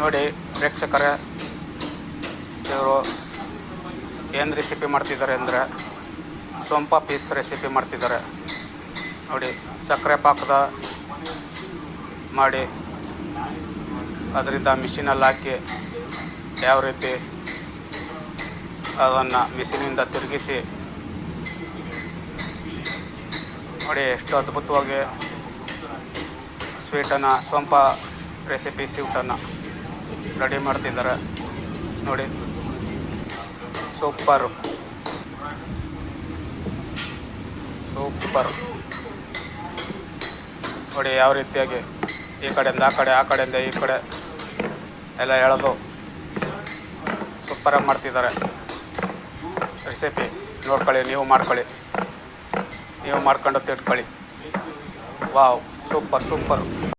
ನೋಡಿ ಪ್ರೇಕ್ಷಕರೇ, ಇವರು ಏನು ರೆಸಿಪಿ ಮಾಡ್ತಿದ್ದಾರೆ ಅಂದರೆ ಸೊಂಪ ಪೀಸ್ ರೆಸಿಪಿ ಮಾಡ್ತಿದ್ದಾರೆ. ನೋಡಿ, ಸಕ್ಕರೆ ಪಾಕದ ಮಾಡಿ, ಅದರಿಂದ ಮಿಷಿನಲ್ಲಿ ಹಾಕಿ ಯಾವ ರೀತಿ ಅದನ್ನು ಮಿಷಿನಿಂದ ತಿರುಗಿಸಿ, ನೋಡಿ ಎಷ್ಟು ಅದ್ಭುತವಾಗಿ ಸ್ವೀಟನ್ನು ಸೊಂಪ ರೆಸಿಪಿ ಸ್ವೀಟನ್ನು ರೆಡಿ ಮಾಡ್ತಿದ್ದಾರೆ. ನೋಡಿ. ಸೂಪರ್. ಸೂಪರ್. ನೋಡಿ ಯಾವ ರೀತಿಯಾಗಿ ಈ ಕಡೆಯಿಂದ ಆ ಕಡೆ, ಆ ಕಡೆಯಿಂದ ಈ ಕಡೆ ಎಲ್ಲ ಹೇಳೋದು ಸೂಪರಾಗಿ ಮಾಡ್ತಿದ್ದಾರೆ. ರೆಸಿಪಿ ನೋಡ್ಕೊಳ್ಳಿ, ನೀವು ಮಾಡ್ಕೊಳ್ಳಿ. ನೀವು ಮಾಡ್ಕೊಂಡು ತಿಟ್ಕೊಳ್ಳಿ ವಾವ್, ಸೂಪರ್ ಸೂಪರ್.